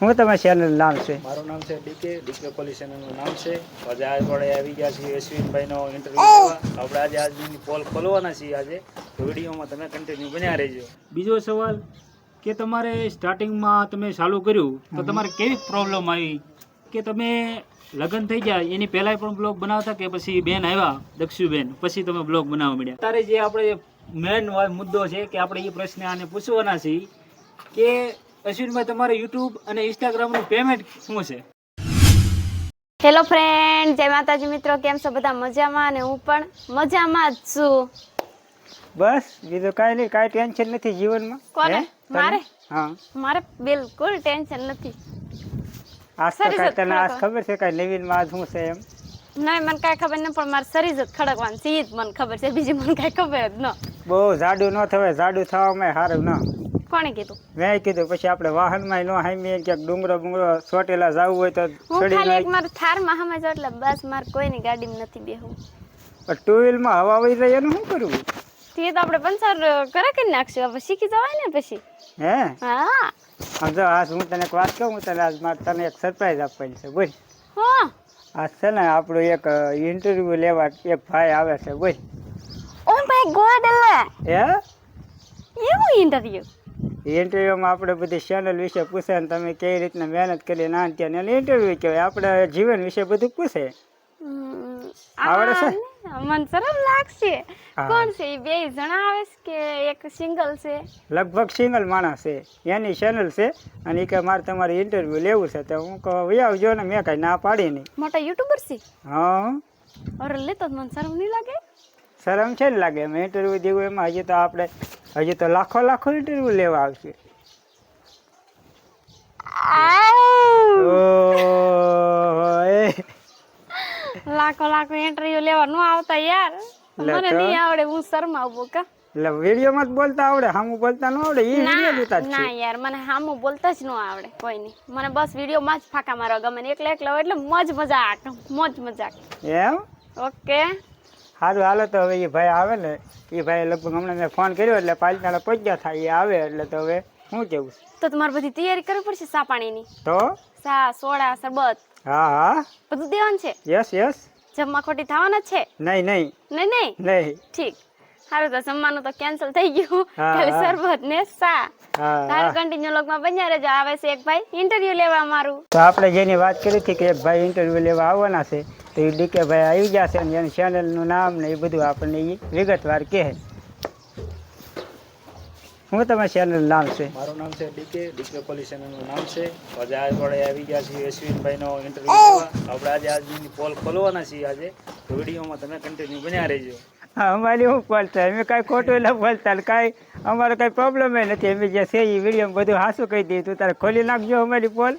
શું તમારા ચેનલ નામ છે? મારું નામ છે ડીકે ડીકે પોલીસ ચેનલનું નામ છે. આજે વડે આવી ગયા છીએ અશ્વિનભાઈનો ઇન્ટરવ્યૂ આપણે આજે આજની પોલ ખોલવાના છીએ આજે. તો વિડીયોમાં તમે કન્ટિન્યુ બન્યા રહેજો. બીજો સવાલ કે તમારે સ્ટાર્ટિંગમાં તમે ચાલુ કર્યું તો તમારે કેવી પ્રોબ્લેમ આવી? કે તમે લગ્ન થઈ ગયા એની પહેલાંય પણ બ્લોગ બનાવતા કે પછી બેન આવ્યા દક્ષુબેન? પછી તમે બ્લોગ બનાવવા મળ્યા અત્યારે જે આપણે મેન મુદ્દો છે કે આપણે એ પ્રશ્ન આને પૂછવાના છીએ કે અશ્વિનભાઈ તમારે યુટ્યુબ અને ઇન્સ્ટાગ્રામનું પેમેન્ટ શું છે? હેલો ફ્રેન્ડ જય માતાજી મિત્રો કેમ છો બધા? મજામાં અને હું પણ મજામાં જ છું. બસ બીજું કાંઈ નહીં કાંઈ ટેન્શન નથી જીવનમાં. કોને? મારે? હા. મારે બિલકુલ ટેન્શન નથી. આજ તો કાંઈ તને આજ ખબર છે કાંઈ નવીનમાં આજ શું છે એમ? નહીં મને કાંઈ ખબર નહીં પણ મારે શરીર જ ખડકવાનું છે જ મને ખબર છે બીજી મને કાંઈ ખબર જ ન. બહુ જાડું ન થવાય જાડું થવામાં સારું ન. કોણે કીધું? મેં કીધું પછી આપણે વાહનમાં ન હામી ક્યાંક ડુંગરો બુંગરો ચોટેલા જવું હોય તો હું ખાલી એક મારે થારમાં હમે એટલે બસ મારે કોઈની ગાડીમાં નથી બેહવું. ટુ વ્હીલમાં હવા વહી રહી એનું શું કરવું? તે તો આપણે પંચર કરે કરી નાખશું. હવે શીખી જવાય ને પછી. હે? હા. સમજો આજ હું તને એક વાત કહું હું તને આજ મારે તને એક સરપ્રાઈઝ આપવાની છે બોલ. હા. આજ છે ને આપણું એક ઇન્ટરવ્યુ લેવા એક ભાઈ આવે છે બોલ. ઓ માય ગોડ અલ્લા હે? એવું ઇન્ટરવ્યુ ઇન્ટરવ્યુમાં આપણે બધી ચેનલ વિશે પૂછે ને તમે કેવી રીતના મહેનત કરી ના ત્યાં એને ઇન્ટરવ્યુ કહેવાય. આપણે જીવન વિશે બધું પૂછે. આવડે છે? મને સરસ લાગશે. કોણ છે? એ બે જણા આવે છે કે એક સિંગલ છે? લગભગ સિંગલ માણસ છે. એની ચેનલ છે અને એ કે મારે તમારે ઇન્ટરવ્યુ લેવું છે. તો હું કહું "વહી આવજો ને મેં કાંઈ ના પાડી નહીં મોટા યુટ્યુબર છે? હા. અરે લેતો જ મને શરમ નહીં લાગે. શરમ છે ને લાગે? મેં ઇન્ટરવ્યુ દેવું એમાં હજી તો આપણે હજી તો લાખો લાખો ઇન્ટરવ્યુ લેવા આવશે. લાખો લાખો ઇન્ટરવ્યુ લેવા ન આવતા યાર. મને નહીં આવડે હું શરમાવું કા? એટલે વિડીયોમાં જ બોલતા આવડે હામુ બોલતા ન આવડે એ વીડિયો જોતા ના યાર મને હામું બોલતા જ ન આવડે કોઈ નહીં. મને બસ વિડીયોમાં જ ફાંકા મારવા ગમે ને એકલા એકલા એટલે મોજ મજાક મોજ મજાક. એમ? ઓકે. સારું હાલો તો હવે એ ભાઈ આવે ને એ ભાઈ લગભગ હમણાં મેં ફોન કર્યો એટલે પાલિતાણા પહોંચ્યા થાય એ આવે એટલે તો હવે શું કેવું તો તમારે બધી તૈયારી કરવી પડશે સા પાણીની તો? સા સોડા શરબત? હા હા. બધું દેવાનું છે? Yes yes. જમવા ખોટી થવાના છે? નહીં નહીં. નહીં નહીં? નહીં. ઠીક. સારું તો જમવાનું તો કેન્સલ થઈ ગયું. ખાલી હા. શરબત ને સા તાર કન્ટિન્યુ લોકમાં બન્યા રહેજો. આવે છે એક ભાઈ. ઇન્ટરવ્યુ લેવા મારું. તો આપણે જેની વાત કરી હતી કે એક ભાઈ ઇન્ટરવ્યુ લેવા આવવાના છે તો એ ડીકે ભાઈ આવી ગયા છે અને એની ચેનલનું નામ ને એ બધું આપણને એ વિગતવાર કહે. હું તમારા ચેનલનું નામ છે? મારું નામ છે ડીકે. ડીકે પોલીસ ચેનલનું નામ છે. આજે આજ વડે આવી ગયા છીએ અશ્વિનભાઈનો ઇન્ટરવ્યૂ લેવા. આપણે આજે આજની પોલ ખોલવાના છીએ આજે. વિડીયોમાં તમે કન્ટિન્યુ બન્યા રહેજો. અમારી શું બોલતા? અમે કાંઈ ખોટું ન બોલતા કાંઈ, અમારે કાંઈ પ્રોબ્લેમ નથી. અમે જે છે એ વીડિયો બધું હાસું કહી દઈએ. તું તારે ખોલી નાખજો અમારી પોલ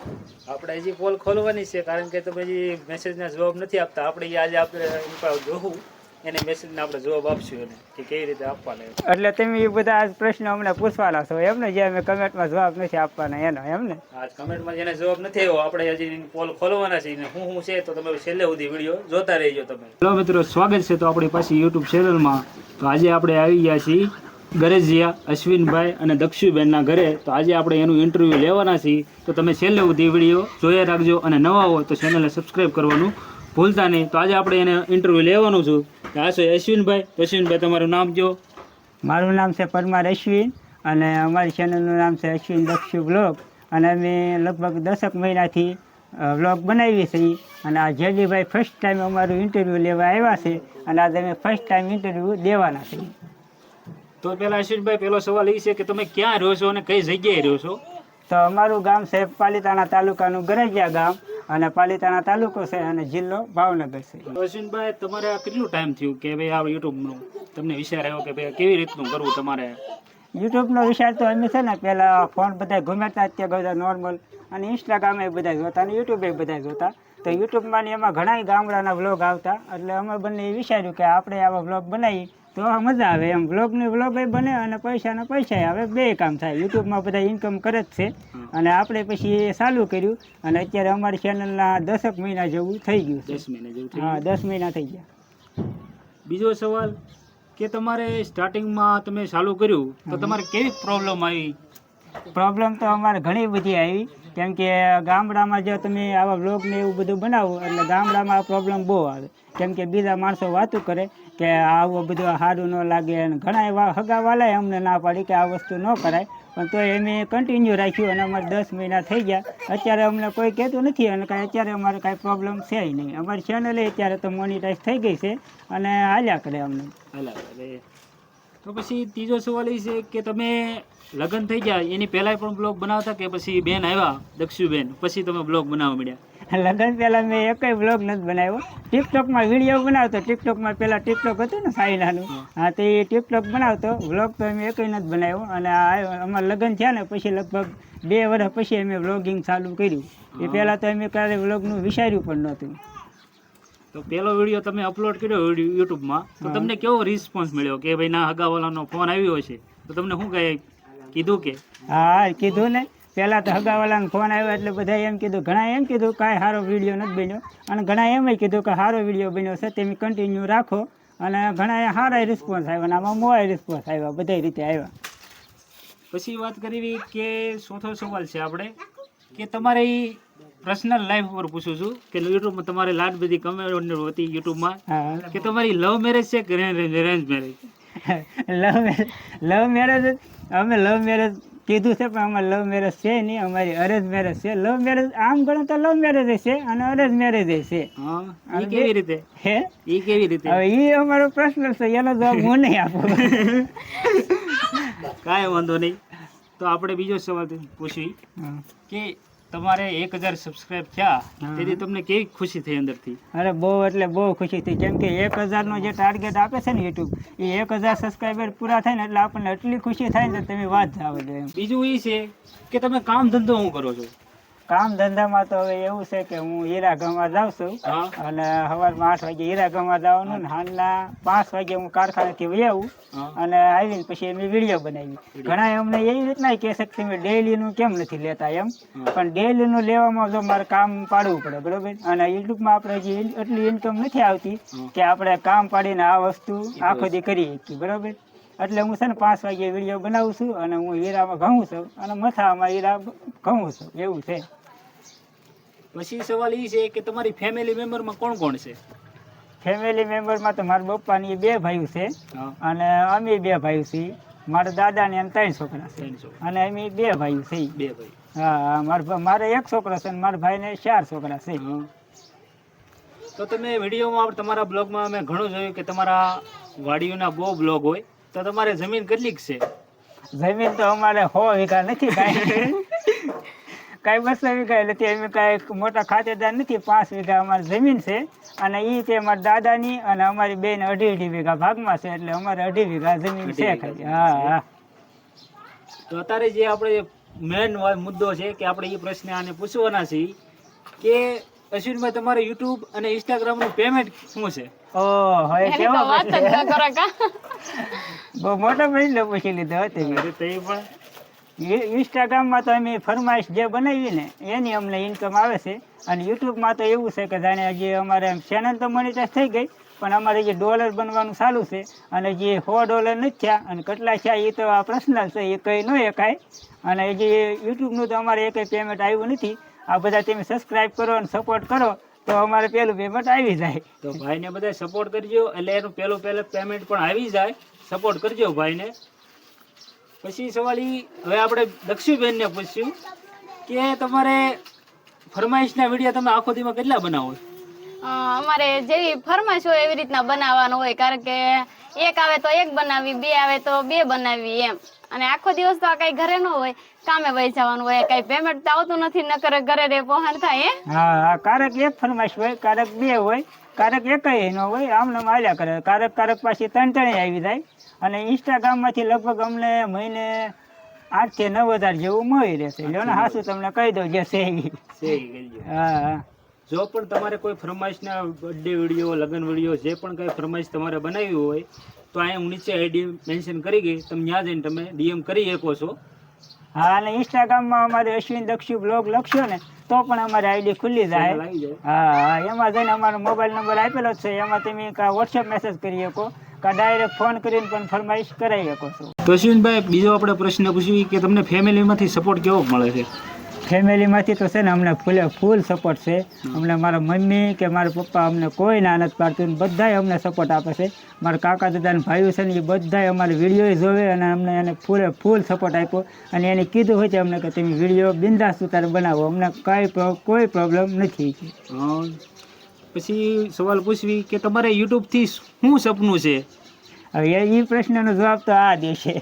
આપણે હજી પોલ ખોલવાની છે, કારણ કે તમે હજી મેસેજના જવાબ નથી આપતા. આપણે આજે આપણે જોવું એને મેસેજના આપણે જવાબ આપશું એને કે કેવી રીતે આપવાના એટલે તમે એ બધા આજ પ્રશ્ન અમને પૂછવાના છો એમ ને? જે અમે કમેન્ટમાં જવાબ નથી આપવાના એનો એમ ને? આજ કમેન્ટમાં જેને જવાબ નથી આવ્યો આપણે હજી એની પોલ ખોલવાના છે ને હું હું છે તો તમે છેલ્લે સુધી વીડિયો જોતા રહેજો તમે. હેલો મિત્રો સ્વાગત છે તો આપણી પાસે યુટ્યુબ ચેનલમાં તો આજે આપણે આવી ગયા છીએ ગરેજિયા અશ્વિનભાઈ અને દક્ષુબેનના ઘરે. તો આજે આપણે એનું ઇન્ટરવ્યૂ લેવાના છીએ. તો તમે છેલ્લે સુધી વીડિયો જોયા રાખજો અને નવા હો તો ચેનલને સબસ્ક્રાઈબ કરવાનું ભૂલતા નહીં. તો આજે આપણે એને ઇન્ટરવ્યૂ લેવાનું છું. તો આ અશ્વિનભાઈ અશ્વિનભાઈ તમારું નામ જો મારું નામ છે પરમાર અશ્વિન અને અમારી ચેનલનું નામ છે અશ્વિન દક્ષુ બ્લોગ. અને અમે લગભગ દસક મહિનાથી વ્લોગ બનાવીએ છીએ. અને આ જેડીભાઈ ફર્સ્ટ ટાઈમ અમારું ઇન્ટરવ્યૂ લેવા આવ્યા છે અને આજે અમે ફર્સ્ટ ટાઈમ ઇન્ટરવ્યૂ દેવાના છીએ. તો પહેલાં અશ્વિનભાઈ પહેલો સવાલ એ છે કે તમે ક્યાં રહો છો અને કઈ જગ્યાએ રહો છો? તો અમારું ગામ છે પાલીતાણા તાલુકાનું ગરજિયા ગામ અને પાલીતાણા તાલુકો છે અને જિલ્લો ભાવનગર છે. અશ્વિનભાઈ તમારે આ કેટલું ટાઈમ થયું કે ભાઈ આ યુટ્યુબનું? તમને વિચાર આવ્યો કે ભાઈ કેવી રીતનું કરવું તમારે? યુટ્યુબનો વિચાર તો અમે છે ને પહેલાં ફોન બધા ઘુમેતા અત્યારે બધા નોર્મલ અને ઇન્સ્ટાગ્રામે બધા જોતા અને યુટ્યુબે બધા જોતા. તો યુટ્યુબમાં એમાં ઘણા ગામડાના વ્લોગ આવતા. એટલે અમે બંને એ વિચાર્યું કે આપણે આવા વ્લોગ બનાવીએ. તો મજા આવે એમ. વ્લોગની વ્લોગ બને અને પૈસા ને પૈસા આવે બે કામ થાય. યુટ્યુબમાં બધા ઇન્કમ કરે જ છે. અને આપણે પછી એ ચાલુ કર્યું. અને અત્યારે અમારી ચેનલના દસક મહિના જેવું થઈ ગયું દસ મહિના જેવું હા દસ મહિના થઈ ગયા. બીજો સવાલ કે તમારે સ્ટાર્ટિંગમાં તમે ચાલુ કર્યું તો તમારે કેવી પ્રોબ્લેમ આવી? પ્રોબ્લેમ તો અમારે ઘણી બધી આવી. કેમ કે ગામડામાં જો તમે આવા બ્લોગ ને એવું બધું બનાવો, એટલે ગામડામાં આ પ્રોબ્લેમ બહુ આવે. કેમ કે બીજા માણસો વાતું કરે કે આવું બધું સારું ન લાગે અને ઘણા એવા હગાવાલાએ અમને ના પાડી કે આ વસ્તુ ન કરાય. પણ તો એને કન્ટિન્યુ રાખ્યું અને અમારે દસ મહિના થઈ ગયા. અત્યારે અમને કોઈ કહેતું નથી અને કાંઈ અત્યારે અમારે કાંઈ પ્રોબ્લેમ છે નહીં. અમારી ચેનલે અત્યારે તો મોનિટાઈઝ થઈ ગઈ છે અને હાલ્યા કરે અમને. હાલ્યા તો પછી ત્રીજો સવાલ એ છે કે તમે લગ્ન થઈ ગયા એની પહેલાં પણ બ્લોગ બનાવતા કે પછી બેન આવ્યા દક્ષુબેન? પછી તમે બ્લોગ બનાવવા મળ્યા લગ્ન પહેલાં મેં એકય બ્લોગ નથી બનાવ્યો. ટિકટોકમાં વીડિયો બનાવતો ટિકટોકમાં પહેલાં ટિકટોક હતું ને સાઈલાનું હા. તો એ ટિકટોક બનાવતો બ્લોગ તો અમે એકય નથી બનાવ્યો. અને આ અમારા લગ્ન થયા ને પછી લગભગ બે વર્ષ પછી અમે વ્લોગિંગ ચાલુ કર્યું. એ પહેલાં તો અમે ક્યારે વ્લોગનું વિચાર્યું પણ નહોતું. તો પહેલો વીડિયો તમે અપલોડ કર્યો યુટ્યુબમાં તો તમને કેવો રિસ્પોન્સ મળ્યો કે ભાઈ ના હગાવાલાનો ફોન આવ્યો છે તો તમને શું કહે કીધું કે? હા કીધું ને. પહેલાં તો હગાવાલાનો ફોન આવ્યો એટલે બધા એમ કીધું ઘણા એમ કીધું કાંઈ સારો વીડિયો નથી બન્યો. અને ઘણા એમય કીધું કે સારો વીડિયો બન્યો છે તમે કન્ટિન્યુ રાખો. અને ઘણા સારા રિસ્પોન્સ આવ્યા અને આમાં મોવા રિસ્પોન્સ આવ્યા બધા રીતે આવ્યા. પછી વાત કરવી કે ચોથો સવાલ છે આપણે કે તમારી પર્સનલ લાઈફ ઉપર પૂછું છું કે યુટ્યુબમાં તમારે લાડ બધી કમેન્ટ હતી યુટ્યુબમાં કે તમારી લવ મેરેજ છે કે arrange marriage love love marriage અમે લવ મેરેજ કીધું છે પણ અમારે લવ મેરેજ છે નહીં. અમારી અરેન્જ મેરેજ છે. લવ મેરેજ આમ ગણો તો લવ મેરેજ છે અને અરેન્જ મેરેજ છે. હા. કેવી રીતે? હે? એ કેવી રીતે? હવે એ અમારો પ્રશ્ન છે એનો જવાબ હું નહીં આપું. કાંઈ વાંધો નહીં. તો આપણે બીજો સવાલ પૂછી કે તમારે એક હજાર સબસ્ક્રાઇબ થયા. તેથી તમને કેવી ખુશી થઈ અંદરથી? અરે બહુ એટલે બહુ ખુશી થઈ. કેમ કે એક હજારનો જે ટાર્ગેટ આપે છે ને યુટ્યુબ એ એક હજાર સબસ્ક્રાઈબર પૂરા થાય ને એટલે આપણને એટલી ખુશી થાય ને તમે વાત જાવ દો બીજું એ છે કે તમે કામ ધંધો શું કરો છો? કામ ધંધામાં તો હવે એવું છે કે હું હીરા ગમવા જાઉં છું. અને સવારમાં આઠ વાગે હીરા ગમવા જવાનું ને હાલના પાંચ વાગે હું કારખાનેથી થી આવું અને આવીને પછી એમની વીડિયો બનાવી. ઘણા અમને એવી રીતના કહે છે કે તમે ડેઈલીનું કેમ નથી લેતા એમ? પણ પણ ડેઈલીનું લેવામાં જો મારે કામ પાડવું પડે બરોબર? અને યુટ્યુબમાં આપણે હજી એટલી ઇન્કમ નથી આવતી કે આપણે કામ પાડીને આ વસ્તુ આખો દી કરી શકીએ બરોબર? એટલે હું છે ને પાંચ વાગે વીડિયો બનાવું છું અને હું હીરામાં ઘઉં છું અને મથામાં હીરા ઘઉં છું એવું છે. પછી સવાલ એ છે કે તમારી ફેમિલી મેમ્બરમાં કોણ કોણ છે? ફેમિલી મેમ્બરમાં તો મારા પપ્પાની બે ભાઈઓ છે. અને અમે બે ભાઈઓ છીએ. મારા દાદાને એમ ત્રણ છોકરા છે. અને અમે બે ભાઈઓ છે બે ભાઈ હા મારા મારે એક છોકરો છે અને મારા ભાઈને ચાર છોકરા છે. તો તમે વિડીયોમાં તમારા બ્લોગમાં અમે ઘણું જોયું કે તમારા વાડીઓના બહુ બ્લોગ હોય. તો તમારે જમીન કેટલીક છે? જમીન તો અમારે સો વીઘા નથી કાંઈ કાંઈ બસો વીઘા નથી અમે કાંઈ મોટા ખાતેદાર નથી પાંચ વીઘા અમારી જમીન છે અને એ તે અમારા દાદાની અને અમારી બેન અઢી અઢી વીઘા ભાગમાં છે એટલે અમારે અઢી વીઘા જમીન છે ખાલી. હા હા. તો અત્યારે જે આપણે મેન મુદ્દો છે કે આપણે એ પ્રશ્ન આને પૂછવાના છીએ કે અશ્વિનભાઈ તમારે યુટ્યુબ અને ઇન્સ્ટાગ્રામનું પેમેન્ટ શું છે? ઓહ તો કેવા બહુ મોટો પ્રશ્ન પૂછી લીધો હતો તે પણ ઇન્સ્ટાગ્રામમાં તો અમે ફરમાઈશ જે બનાવી ને, એની અમને ઇન્કમ આવે છે. અને યુટ્યુબમાં તો એવું છે કે જાણે હજી અમારે ચેનલ તો મોનિટાઈઝ થઈ ગઈ, પણ અમારે જે ડોલર બનવાનું ચાલુ છે અને જે સો ડોલર નથી થયા અને કેટલા થયા એ તો આ પર્સનલ છે, એ કંઈ ન એકાય. અને જે યુટ્યુબનું તો અમારે એક પેમેન્ટ આવ્યું નથી. આ બધા તમે સબસ્ક્રાઈબ કરો અને સપોર્ટ કરો, તો અમારે પેલું પેમેન્ટ આવી જાય. તો ભાઈને બધા સપોર્ટ કરજો, એટલે એનું પહેલું પહેલું પેમેન્ટ પણ આવી જાય. સપોર્ટ કરજો ભાઈને. પછી સવાલ ઈ હવે આપણે દક્ષુબેનને પૂછ્યું કે તમારે ફરમાઈશના વીડિયો તમે આખો દીમાં કેટલા બનાવો અમારે જેવી ફરમાઈશ હોય એવી રીતના બનાવવાનું હોય કારણ કે એક આવે તો એક બનાવી બે આવે તો બે બનાવી એમ. અને આખો દિવસ તો આ કઈ ઘરે ન હોય કામે વહી જવાનું હોય કઈ પેમેન્ટ તો આવતું નથી ન કરે ઘરે રે પોહન થાય હા કારક એક ફરમાઈશ હોય કારક બે હોય કારક એક ન હોય આમ નામ આલ્યા કરે. કારક કારક પાછી ત્રણ ત્રણ આવી જાય. અને ઇન્સ્ટાગ્રામમાંથી લગભગ અમને મહિને આઠથી નવ હજાર જેવું મળી રહેશે. લ્યો ને હાસું તમને કહી દઉં જે સેહી. હા હા. જો પણ તમારે કોઈ ફરમાઈશના બર્થડે વીડિયો લગ્ન વીડિયો જે પણ કંઈ ફરમાઈશ તમારે બનાવી હોય તો અહીંયા હું નીચે આઈડી મેન્શન કરી ગઈ તમે ત્યાં જઈને તમે ડીએમ કરી શકો છો. હા અને ઇન્સ્ટાગ્રામમાં અમારે અશ્વિન દક્ષુ બ્લોગ લખશો ને તો પણ અમારી આઈડી ખુલ્લી જાય. હા હા એમાં જઈને અમારો મોબાઈલ નંબર આપેલો જ છે. એમાં તમે વોટ્સએપ મેસેજ કરી શકો. કાં ડાયરેક્ટ ફોન કરીને પણ ફરમાઈશ કરાવી શકો છો. તો બીજો આપણે પ્રશ્ન પૂછ્યું કે તમને ફેમિલીમાંથી સપોર્ટ કેવો મળે છે? ફેમિલીમાંથી તો છે ને અમને ફૂલે ફૂલ સપોર્ટ છે. અમને મારા મમ્મી કે મારા પપ્પા અમને કોઈ ના નથી પાડતું બધાય અમને સપોર્ટ આપે છે. મારા કાકા દાદાના ભાઈઓ છે ને એ બધાય અમારે વીડિયો જોવે અને અમને એને ફૂલે ફૂલ સપોર્ટ આપ્યો. અને એને કીધું હોય છે અમને કે તમે વીડિયો બિંદાસ ઉતાર બનાવો. અમને કાંઈ કોઈ પ્રોબ્લેમ નથી. પછી સવાલ પૂછવી કે તમારે યુટ્યુબથી શું સપનું છે? હવે એ પ્રશ્નનો જવાબ તો આ દેશે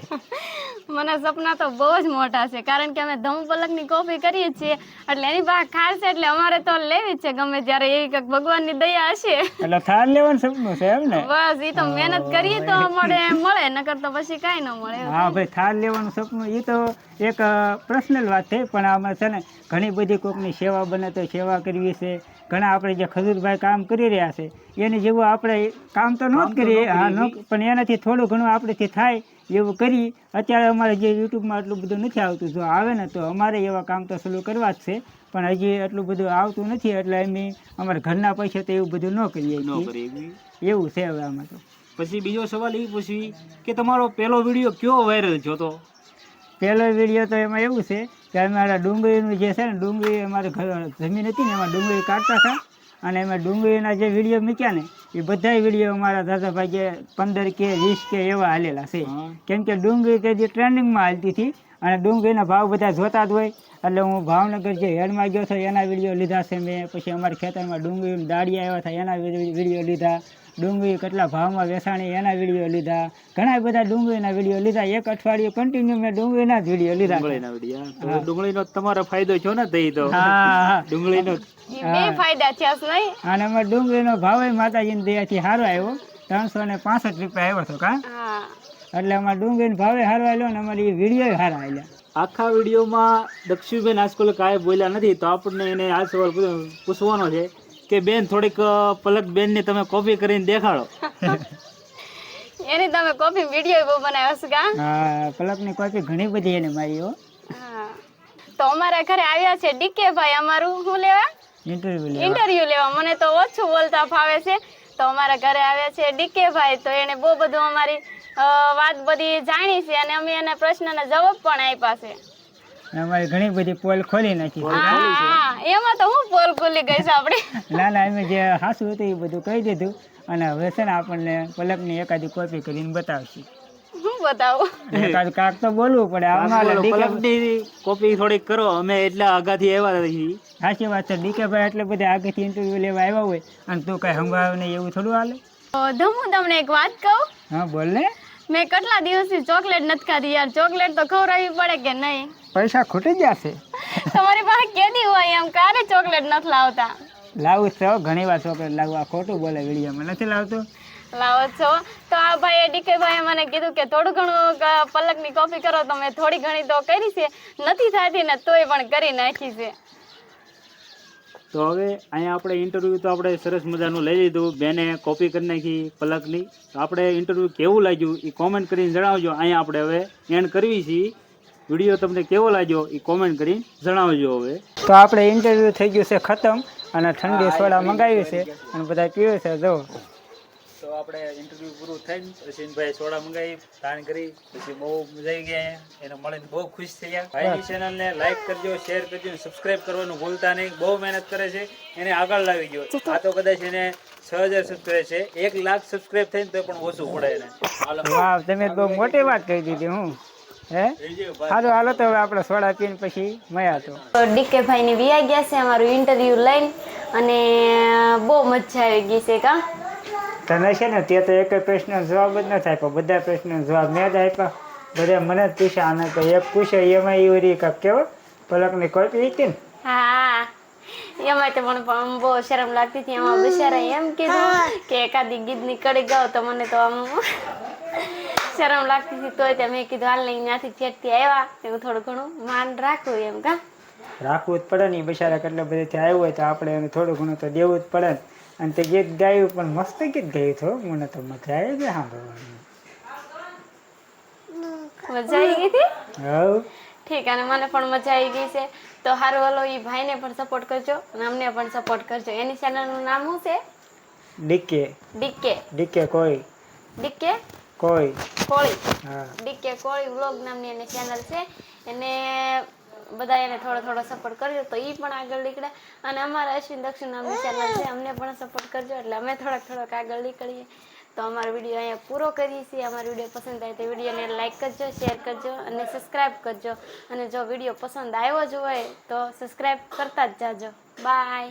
મને સપના તો બહુ જ મોટા છે કારણ કે અમે ધમ પલકની કોફી કરીએ છીએ એટલે એની પાસે ખાસ છે એટલે અમારે તો લેવી જ છે ગમે ત્યારે એવી કંઈક ભગવાનની દયા હશે. એટલે થાર લેવાનું સપનું છે એમ ને? બસ એ તો મહેનત કરીએ તો મળે મળે નકર તો પછી કાંઈ ન મળે. હા ભાઈ થાર લેવાનું સપનું એ તો એક પર્સનલ વાત છે પણ આમાં છે ને ઘણી બધી કોકની સેવા બને તો સેવા કરવી છે ઘણા આપણે જે ખજૂરભાઈ કામ કરી રહ્યા છે એને જેવું આપણે કામ તો ન જ કરીએ હા ન પણ એનાથી થોડું ઘણું આપણેથી થાય એવું કરી. અત્યારે અમારે જે યુટ્યુબમાં આટલું બધું નથી આવતું જો આવે ને તો અમારે એવા કામ તો સલું કરવા જ છે પણ હજી એટલું બધું આવતું નથી એટલે અમે અમારા ઘરના પૈસા તો એવું બધું ન કરીએ. એવું છે હવે આમાં તો. પછી બીજો સવાલ એ પૂછવી કે તમારો પહેલો વીડિયો કયો વાયરલ થયો હતો પહેલો વીડિયો તો એમાં એવું છે કે અમારા ડુંગળીનું જે છે ને ડુંગળી અમારે ઘર જમીન હતી ને એમાં ડુંગળી કાઢતા હતા. અને એમાં ડુંગળીના જે વીડિયો મૂક્યા ને એ બધાય વીડિયો અમારા દાદાભાઈ પંદર કે વીસ કે એવા હાલેલા છે. કેમ કે ડુંગળી તે જે ટ્રેન્ડિંગમાં હાલતી હતી. અને ડુંગળીના ભાવ બધા જોતા જ હોય. એટલે હું ભાવનગર જે હેડમાં ગયો હતો એના વીડિયો લીધા છે મેં. પછી અમારા ખેતરમાં ડુંગળી દાળિયા આવ્યા હતા એના વીડિયો લીધા. ડુંગળી કેટલા ભાવમાં વેચાણી એના વીડિયો લીધા. ઘણા બધા ડુંગળીના વીડિયો લીધા. એક અઠવાડિયું કન્ટિન્યુ મેં ડુંગળીના જ વીડિયો લીધા. ડુંગળીના ડુંગળીનો તમારો ફાયદો છો ને તઈ તો? હા ડુંગળીનો બે ફાયદા થયા નહીં? અને અમારે ડુંગળીનો ભાવ માતાજીની દયાથી સારો આવ્યો. ત્રણસો ને પાસઠ રૂપિયા આવ્યો હતો કા? હા. એટલે અમારે ડુંગળીનો ભાવે હારવા આવ્યો ને અમારી વીડિયો હારા આવ્યા આખા વિડીયોમાં દક્ષુબેન આજકાલ કાંઈ બોલ્યા નથી તો આપણને એને આ સવાલ પૂછવાનો છે કે બેન થોડીક પલક બેનની તમે કોપી કરીને દેખાડો. એની તમે કોપી વીડિયો બહુ બનાવ્યો છે કા હા? પલકની કોપી ઘણી બધી એને મારી હો. તો અમારા ઘરે આવ્યા છે ડીકે ભાઈ અમારું શું લેવા? ઇન્ટરવ્યુ લેવા. ઇન્ટરવ્યુ લેવા. મને તો ઓછું બોલતા ફાવે છે. તો અમારા ઘરે આવ્યા છે ડીકે ભાઈ તો એને બહુ બધું અમારી વાત બધી જાણી છે અને અમે એના પ્રશ્નના જવાબ પણ આપ્યા છે. અમારે ઘણી બધી પોલ ખોલી નાખી એમાં તો હું પોલ ખોલી ગઈ છે આપણે? ના ના અમે જે હાસું હતું એ બધું કહી દીધું. અને હવે છે ને આપણને પલકની એકાદી કોપી કરીને બતાવશે. હું બતાવું? કાક તો બોલવું પડે આમાં પલકની કોપી થોડીક કરો અમે એટલા આગાથી આવ્યા સાચી વાત છે ડીકે ભાઈ એટલે બધા આગળથી ઇન્ટરવ્યુ લેવા આવ્યા હોય અને તું કઈ સંભાવ નહીં એવું થોડું હાલે? તો તમને એક વાત કહું? હા બોલ ને. મેં કેટલા દિવસથી ચોકલેટ નથી ખાધી યાર? ચોકલેટ તો ખવડાવવી પડે કે નહીં? પૈસા ખૂટી જશે તમારી પાસે કેદી હોય એમ ક્યારે ચોકલેટ નથી લાવતા? લાવું છો ઘણી વાર ચોકલેટ લાવવા ખોટું બોલે વિડીયોમાં. નથી લાવતો? લાવો છો? તો આ ભાઈ ડીકે ભાઈએ મને કીધું કે થોડું ઘણું પલકની કોફી કરો. તો મેં થોડી ઘણી તો કરી છે. નથી થતી ને તોય પણ કરી નાખી છે. તો હવે અહીંયા આપણે ઇન્ટરવ્યૂ તો આપણે સરસ મજાનું લઈ લીધું. બેને કોપી કરી નાખી પલકની. તો આપણે ઇન્ટરવ્યૂ કેવું લાગ્યું એ કોમેન્ટ કરીને જણાવજો. અહીંયા આપણે હવે એન્ડ કરવી છીએ. વીડિયો તમને કેવો લાગ્યો એ કોમેન્ટ કરીને જણાવજો હવે. તો આપણે ઇન્ટરવ્યૂ થઈ ગયું છે ખતમ અને ઠંડી સોડા મંગાવી છે અને બધા પીવે છે જો. આપણે ઇન્ટરવ્યુ પૂરું થઈને અશ્વિનભાઈ સોડા મંગાવી દાન કરી પછી બહુ મજા આવી ગઈ અહીંયા. એને મળીને બહુ ખુશ થયા. ભાઈની ચેનલને લાઈક કરજો શેર કરજો સબસ્ક્રાઇબ કરવાનું ભૂલતા નહીં. બહુ મહેનત કરે છે. એને આગળ લાવી ગયો. આ તો કદાચ એને છ હજાર સબસ્ક્રાઇબ છે. એક લાખ સબસ્ક્રાઇબ થઈને તો પણ ઓછું પડે એને. હાલો. વાહ તમે તો મોટી વાત કહી દીધી હું. હે? સારું હાલો તો હવે આપણે સોડા પીને પછી મળ્યા તો. તો ડીકે ભાઈને વિયા ગયા છે અમારું ઇન્ટરવ્યુ લઈને. અને બહુ મજા આવી ગઈ છે કા? તને છે ને તે તો એક પ્રશ્નનો જવાબ જ નથી આપ્યો. બધા પ્રશ્નનો જવાબ મેં જ આપ્યા. બધા મને જ પૂછ્યા અને તો એક પૂછે એમાં એ વરી કાંક કેવો? પલકની કોપી હતી ને. હા. એમાં તો મને પણ બહુ શરમ લાગતી હતી. એમાં બિચારા એમ કીધું કે એકાદી ગીત નીકળી ગાવ તો મને તો આમ શરમ લાગતી હતી. તોય તે મેં કીધું હાલ નહીં ત્યાંથી ચેટથી આવ્યા? એવું થોડું ઘણું માન રાખું એમ કા? રાખવું જ પડે ને. બિચારા કેટલા બધેથી આવ્યું હોય તો આપણે એને થોડું ઘણું તો દેવું જ પડે ને. અને તે ગીત ગાયું પણ મસ્ત ગીત ગાયું હતું મને તો મજા આવી ગઈ સાંભળવાની. મજા આવી ગઈ હતી? હવ. ઠીક અને મને પણ મજા આવી ગઈ છે. તો હારું હલો એ ભાઈને પણ સપોર્ટ કરજો અને અમને પણ સપોર્ટ કરજો. એની ચેનલનું નામ શું છે? ડીકે. ડીકે. ડીકે કોઈ. ડીકે? કોઈ. કોળી હા. ડીકે કોળી વ્લોગ નામની એની ચેનલ છે. એને બધા એને થોડો થોડો સપોર્ટ કરજો, તો એ પણ આગળ નીકળે. અને અમારા અશ્વિન દક્ષિણ નામની ચેનલ છે, અમને પણ સપોર્ટ કરજો. એટલે અમે થોડાક થોડોક આગળ નીકળીએ. તો અમારો વીડિયો અહીંયા પૂરો કરીએ છીએ. અમારો વીડિયો પસંદ આવે તો વિડીયોને લાઈક કરજો શેર કરજો અને સબસ્ક્રાઈબ કરજો. અને જો વીડિયો પસંદ આવ્યો જ હોય તો સબસ્ક્રાઈબ કરતા જ જાજો. બાય